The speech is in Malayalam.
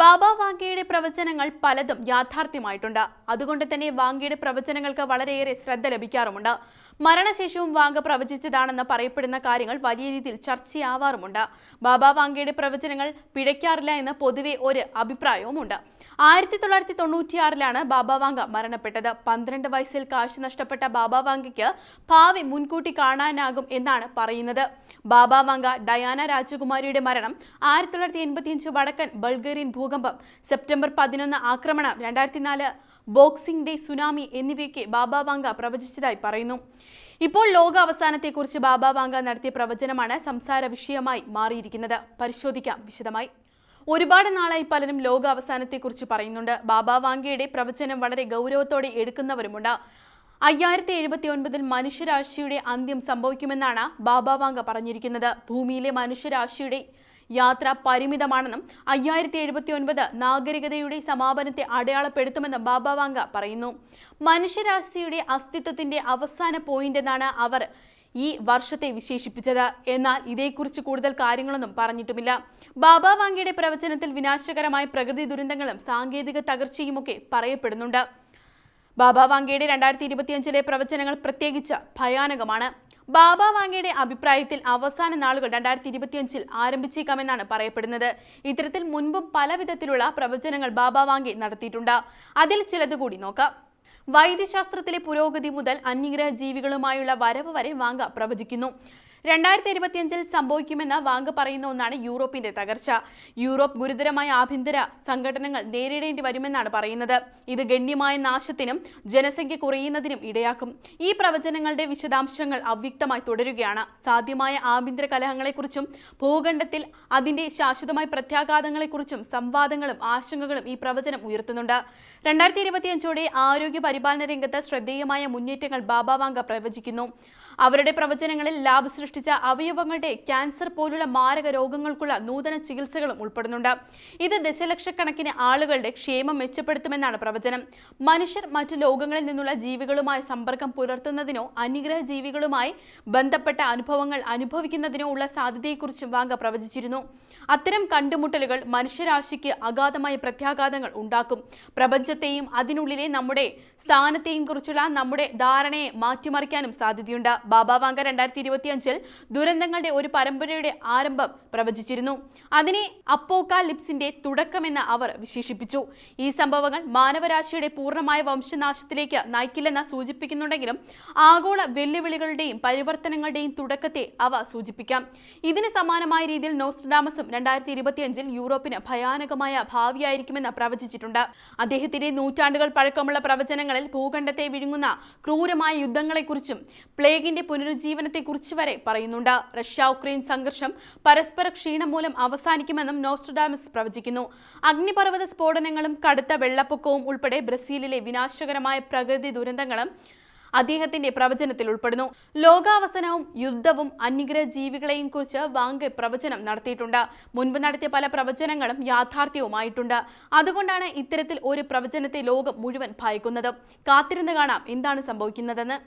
ബാബ വാങ്കയുടെ പ്രവചനങ്ങൾ പലതും യാഥാർത്ഥ്യമായിട്ടുണ്ട്. അതുകൊണ്ട് തന്നെ വാങ്കയുടെ പ്രവചനങ്ങൾക്ക് വളരെയേറെ ശ്രദ്ധ ലഭിക്കാറുമുണ്ട്. മരണശേഷവും വാങ്ക പ്രവചിച്ചതാണെന്ന് പറയപ്പെടുന്ന കാര്യങ്ങൾ വലിയ രീതിയിൽ ചർച്ചയാവാറുമുണ്ട്. ബാബ വാങ്കയുടെ പ്രവചനങ്ങൾ പിഴയ്ക്കാറില്ല എന്ന് പൊതുവെ ഒരു അഭിപ്രായവുമുണ്ട്. ആയിരത്തി തൊള്ളായിരത്തി തൊണ്ണൂറ്റിയാറിലാണ് ബാബ വാങ്ക മരണപ്പെട്ടത്. പന്ത്രണ്ട് വയസ്സിൽ കാഴ്ച നഷ്ടപ്പെട്ട ബാബ വാങ്കയ്ക്ക് ഭാവി മുൻകൂട്ടി കാണാനാകും എന്നാണ് പറയുന്നത്. ബാബ വാങ്ക ഡയാന രാജകുമാരിയുടെ മരണം ആയിരത്തി തൊള്ളായിരത്തി എൺപത്തിയഞ്ച് വടക്കൻ ബൾഗേറിയൻ ഭൂകമ്പം സെപ്റ്റംബർ പതിനൊന്ന് ആക്രമണം രണ്ടായിരത്തി നാല് ബോക്സിംഗ് ഡേ സുനാമി എന്നിവയൊക്കെ ബാബ വാങ്ക പ്രവചിച്ചതായി പറയുന്നു. ഇപ്പോൾ ലോക അവസാനത്തെക്കുറിച്ച് ബാബ വാങ്ക നടത്തിയ പ്രവചനമാണ് സംസാര വിഷയമായി മാറിയിരിക്കുന്നത്. പരിശോധിക്കാം വിശദമായി. ഒരുപാട് നാളായി പലരും ലോക അവസാനത്തെക്കുറിച്ച് പറയുന്നുണ്ട്. ബാബ വാങ്കയുടെ പ്രവചനം വളരെ ഗൗരവത്തോടെ എടുക്കുന്നവരുമുണ്ട്. അയ്യായിരത്തി എഴുപത്തി ഒൻപതിൽ മനുഷ്യരാശിയുടെ അന്ത്യം സംഭവിക്കുമെന്നാണ് ബാബ വാങ്ക പറഞ്ഞിരിക്കുന്നത്. ഭൂമിയിലെ മനുഷ്യരാശിയുടെ യാത്ര പരിമിതമാണെന്നും അയ്യായിരത്തി എഴുപത്തി ഒൻപത് നാഗരികതയുടെ സമാപനത്തെ അടയാളപ്പെടുത്തുമെന്നും ബാബ വാങ്ക പറയുന്നു. മനുഷ്യരാശിയുടെ അസ്തിത്വത്തിന്റെ അവസാന പോയിന്റ് എന്നാണ് അവർ ഈ വർഷത്തെ വിശേഷിപ്പിച്ചത്. എന്നാൽ ഇതേക്കുറിച്ച് കൂടുതൽ കാര്യങ്ങളൊന്നും പറഞ്ഞിട്ടുമില്ല. ബാബ വാങ്കയുടെ പ്രവചനത്തിൽ വിനാശകരമായ പ്രകൃതി ദുരന്തങ്ങളും സാങ്കേതിക തകർച്ചയുമൊക്കെ പറയപ്പെടുന്നുണ്ട്. ബാബ വാങ്കയുടെ രണ്ടായിരത്തി ഇരുപത്തിയഞ്ചിലെ പ്രവചനങ്ങൾ പ്രത്യേകിച്ച് ഭയാനകമാണ്. ബാബ വാങ്കയുടെ അഭിപ്രായത്തിൽ അവസാന നാളുകൾ രണ്ടായിരത്തി ഇരുപത്തിയഞ്ചിൽ ആരംഭിച്ചേക്കാമെന്നാണ് പറയപ്പെടുന്നത്. ഇത്തരത്തിൽ മുൻപും പല വിധത്തിലുള്ള പ്രവചനങ്ങൾ ബാബ വാങ്കെ നടത്തിയിട്ടുണ്ട്. അതിൽ ചിലത് കൂടി നോക്കാം. വൈദ്യശാസ്ത്രത്തിലെ പുരോഗതി മുതൽ അന്യഗ്രഹ ജീവികളുമായുള്ള വരവ് വരെ വാങ്ക പ്രവചിക്കുന്നു. രണ്ടായിരത്തി ഇരുപത്തിയഞ്ചിൽ സംഭവിക്കുമെന്ന് വാങ്ക് പറയുന്ന ഒന്നാണ് യൂറോപ്പിന്റെ തകർച്ച. യൂറോപ്പ് ഗുരുതരമായ ആഭ്യന്തര സംഘടനകൾ നേരിടേണ്ടി വരുമെന്നാണ് പറയുന്നത്. ഇത് ഗണ്യമായ നാശത്തിനും ജനസംഖ്യ കുറയുന്നതിനും ഇടയാക്കും. ഈ പ്രവചനങ്ങളുടെ വിശദാംശങ്ങൾ അവ്യക്തമായി തുടരുകയാണ്. സാധ്യമായ ആഭ്യന്തര കലഹങ്ങളെക്കുറിച്ചും ഭൂഖണ്ഡത്തിൽ അതിന്റെ ശാശ്വതമായ പ്രത്യാഘാതങ്ങളെക്കുറിച്ചും സംവാദങ്ങളും ആശങ്കകളും ഈ പ്രവചനം ഉയർത്തുന്നുണ്ട്. രണ്ടായിരത്തി ഇരുപത്തിയഞ്ചോടെ ആരോഗ്യ പരിപാലന രംഗത്ത് ശ്രദ്ധേയമായ മുന്നേറ്റങ്ങൾ ബാബാവാങ്ക പ്രവചിക്കുന്നു. അവരുടെ പ്രവചനങ്ങളിൽ ലാബ് സൃഷ്ടിച്ച അവയവങ്ങളുടെ ക്യാൻസർ പോലുള്ള മാരക രോഗങ്ങൾക്കുള്ള നൂതന ചികിത്സകളും ഉൾപ്പെടുന്നുണ്ട്. ഇത് ദശലക്ഷക്കണക്കിന് ആളുകളുടെ ക്ഷേമം മെച്ചപ്പെടുത്തുമെന്നാണ് പ്രവചനം. മനുഷ്യർ മറ്റു ലോകങ്ങളിൽ നിന്നുള്ള ജീവികളുമായി സമ്പർക്കം പുലർത്തുന്നതിനോ അന്യഗ്രഹ ജീവികളുമായി ബന്ധപ്പെട്ട അനുഭവങ്ങൾ അനുഭവിക്കുന്നതിനോ ഉള്ള സാധ്യതയെക്കുറിച്ചും വാങ്ക പ്രവചിച്ചിരുന്നു. അത്തരം കണ്ടുമുട്ടലുകൾ മനുഷ്യരാശിക്ക് അഗാധമായ പ്രത്യാഘാതങ്ങൾ ഉണ്ടാക്കും. പ്രപഞ്ചത്തെയും അതിനുള്ളിലെ നമ്മുടെ സ്ഥാനത്തെയും കുറിച്ചുള്ള നമ്മുടെ ധാരണയെ മാറ്റിമറിക്കാനും സാധ്യതയുണ്ട്. ബാബ വാങ്ക രണ്ടായിരത്തി ഇരുപത്തിയഞ്ചിൽ ദുരന്തങ്ങളുടെ ഒരു പരമ്പരയുടെ ആരംഭം പ്രവചിച്ചിരുന്നു. അതിനെ അപ്പോക്കാലിപ്സിന്റെ തുടക്കമെന്ന് അവർ വിശേഷിപ്പിച്ചു. ഈ സംഭവങ്ങൾ മാനവരാശിയുടെ പൂർണമായ വംശനാശത്തിലേക്ക് നയിക്കില്ലെന്ന് സൂചിപ്പിക്കുന്നുണ്ടെങ്കിലും ആഗോള വെല്ലുവിളികളുടെയും പരിവർത്തനങ്ങളുടെയും തുടക്കത്തെ അവ സൂചിപ്പിക്കാം. ഇതിന് സമാനമായ രീതിയിൽ നോസ്ട്രഡാമസും രണ്ടായിരത്തി ഇരുപത്തിയഞ്ചിൽ യൂറോപ്പിന് ഭയാനകമായ ഭാവിയായിരിക്കുമെന്ന് പ്രവചിച്ചിട്ടുണ്ട്. അദ്ദേഹത്തിന്റെ നൂറ്റാണ്ടുകൾ പഴക്കമുള്ള പ്രവചനങ്ങളിൽ ഭൂഖണ്ഡത്തെ വിഴുങ്ങുന്ന ക്രൂരമായ യുദ്ധങ്ങളെക്കുറിച്ചും പ്ലേഗിന്റെ പുനരുജ്ജീവനത്തെക്കുറിച്ച് വരെ പറയുന്നുണ്ട്. റഷ്യ ഉക്രൈൻ സംഘർഷം പരസ്പര ക്ഷീണം മൂലം അവസാനിക്കുമെന്നും നോസ്ട്രഡാമസ് പ്രവചിക്കുന്നു. അഗ്നിപർവത സ്ഫോടനങ്ങളും കടുത്ത വെള്ളപ്പൊക്കവും ഉൾപ്പെടെ ബ്രസീലിലെ വിനാശകരമായ പ്രകൃതി ദുരന്തങ്ങളും അദ്ദേഹത്തിന്റെ പ്രവചനത്തിൽ ഉൾപ്പെടുന്നു. ലോകാവസനവും യുദ്ധവും അന്യഗ്രഹ ജീവികളെയും കുറിച്ച് വാങ്ക് പ്രവചനം നടത്തിയിട്ടുണ്ട്. മുൻപ് നടത്തിയ പല പ്രവചനങ്ങളും യാഥാർത്ഥ്യവുമായിട്ടുണ്ട്. അതുകൊണ്ടാണ് ഇത്തരത്തിൽ ഒരു പ്രവചനത്തെ ലോകം മുഴുവൻ ഭയക്കുന്നത്. കാത്തിരുന്ന് കാണാം എന്താണ് സംഭവിക്കുന്നതെന്ന്.